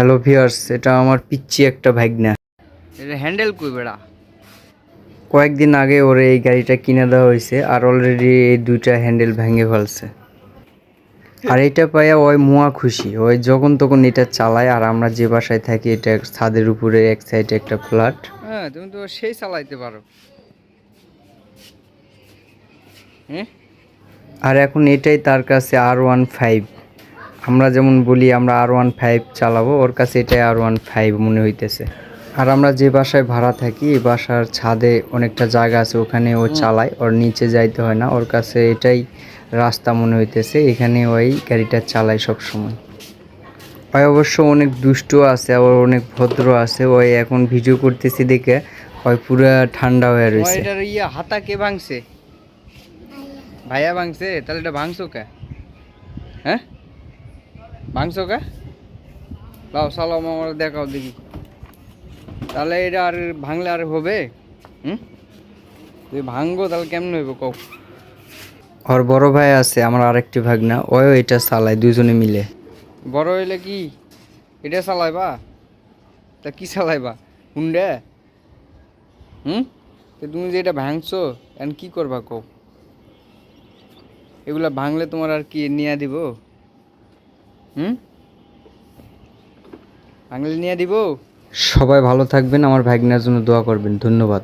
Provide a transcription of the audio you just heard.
Hello viewers এটা আমার পিচ্ছি একটা ভাগনা। এটা হ্যান্ডেল কই বেড়া? কয়েকদিন আগে ওরে এই গাড়িটা কিনে দেওয়া হয়েছে আর অলরেডি এই দুইটা হ্যান্ডেল ভেঙে ফেলছে। আর এটা পাইয়া ওই মুয়া খুশি ওই যখন তখন এটা চালায় আর আমরা যে বাসায় থাকি এটা ছাদের উপরে এক সাইডে একটা ফ্ল্যাট হ্যাঁ তুমি তো সেই চালাইতে পারো। হ্যাঁ? আর এখন এটাই তার কাছে আর ওয়ান ফাইভ আমরা যেমন বলি আমরা আর ওয়ান ফাইভ চালাবো ওর কাছে এটাই আর ওয়ান ফাইভ মনে হইতেছে। আর আমরা যে বাসায় ভাড়া থাকি এই বাসার ছাদে অনেকটা জায়গা আছে ওখানে ও চালায় ওর নিচে যাইতে হয় না। ওর কাছে এটাই রাস্তা মনে হইতেছে এখানে ওই গাড়িটা চালায় সব সময় ওই অবশ্য অনেক দুষ্ট আছে আবার অনেক ভদ্র আছে ওই এখন ভিডিও করতেছি দেখে ওই পুরা ঠান্ডা হয়ে রয়েছে এটার ইয়া হাতা কে ভাঙছে? ভাইয়া ভাঙছে? তাহলে এটা ভাঙছো কে? হ্যাঁ? ভাঙছো কে? লাও সালাম আমার দেখাও দেখি। তাহলে এটা আর ভাঙলে আর হবে? হুম? তুই ভাঙবো তাহলে কেমন হইব কও? ওর বড় ভাই আছে আমার আরেকটি ভাগনা ওও এটা চালায় দুজনে মিলে। বড় হইলে কি? এটা চালাইবা? তা কি চালাইবা? হুন্ডা? হুম? তো তুমি যে এটা ভাঙছো এখন কি করবা কও? এগুলা ভাঙলে তোমার আর কি নিয়ে দিব? হুম? ভাঙলে নিয়ে দিব? সবাই ভালো থাকবেন আমার ভাগনার জন্য দোয়া করবেন ধন্যবাদ।